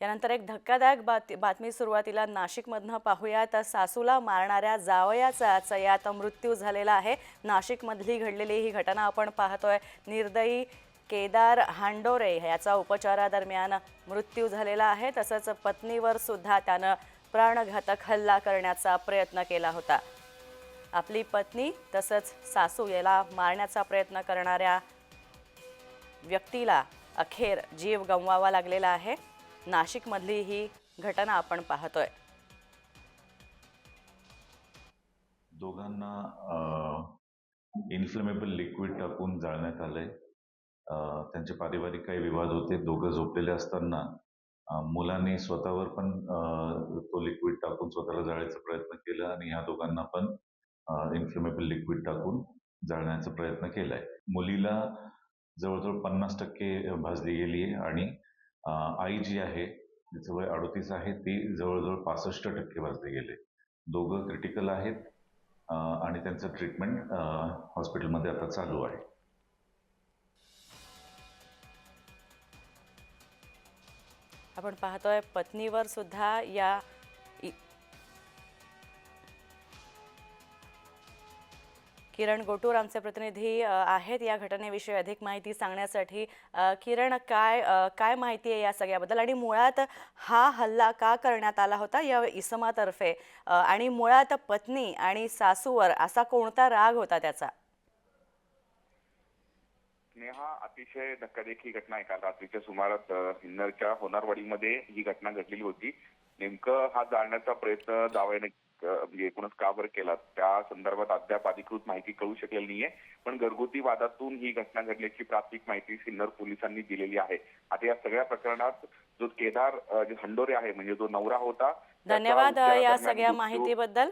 यानंतर एक धक्कादायक बात बातमी सुरुवातीला नाशिकमधनं पाहूयात सासूला मारणाऱ्या जावयाचाच यात मृत्यू झालेला आहे. नाशिकमधली घडलेली ही घटना आपण पाहतोय. निर्दयी केदार हांडोरे याचा उपचारादरम्यान मृत्यू झालेला आहे. तसंच पत्नीवर सुद्धा त्यानं प्राणघातक हल्ला करण्याचा प्रयत्न केला होता. आपली पत्नी तसंच सासू याला मारण्याचा प्रयत्न करणाऱ्या व्यक्तीला अखेर जीव गमवावा लागलेला आहे. नाशिकमधली ही घटना आपण पाहतोय. दोघांना इन्फ्लेमेबल लिक्विड टाकून जाळण्यात आलंय. त्यांचे पारिवारिक काही विवाद होते. दोघं झोपलेले असताना मुलांनी स्वतःवर पण तो लिक्विड टाकून स्वतःला जाळायचा प्रयत्न केला आणि ह्या दोघांना पण इन्फ्लेमेबल लिक्विड टाकून जाळण्याचा प्रयत्न केलाय. मुलीला जवळजवळ पन्नास टक्के भाजली गेली आहे आणि आई जी आहे तिचं वय अडोतीस आहे ती जवळजवळ पासष्ट टक्के वाजले गेले. दोघं क्रिटिकल आहेत आणि त्यांचं ट्रीटमेंट हॉस्पिटलमध्ये आता चालू आहे. आपण पाहतोय पत्नीवर सुद्धा या किरण गोटूर आमचे प्रतिनिधी आहेत या घटनेविषयी अधिक माहिती सांगण्यासाठी. किरण काय काय माहिती आहे या सगळ्याबद्दल? आणि मुळात हा हल्ला का करण्यात आला होता? या इसमातर्फे आणि मुळात पत्नी आणि सासूवर असा कोणता राग होता त्याचा? नेहा अतिशय धक्कादेखी घटना आहे काल रात्रीच्या सुमारास सिन्नरच्या होनारवाडीमध्ये ही घटना घडलेली होती. नेमकं हा जाळण्याचा प्रयत्न जावयाने म्हणजे एकूणच का बरं केला? त्या संदर्भात अद्याप अधिकृत माहिती कळू शकलेली नाहीये. पण घरगुती वादातून ही घटना घडल्याची प्राथमिक माहिती सिन्नर पोलिसांनी दिलेली आहे. आता या सगळ्या प्रकरणात जो केदार जे हंडोरे आहे म्हणजे जो नवरा होता धन्यवाद या सगळ्या माहितीबद्दल.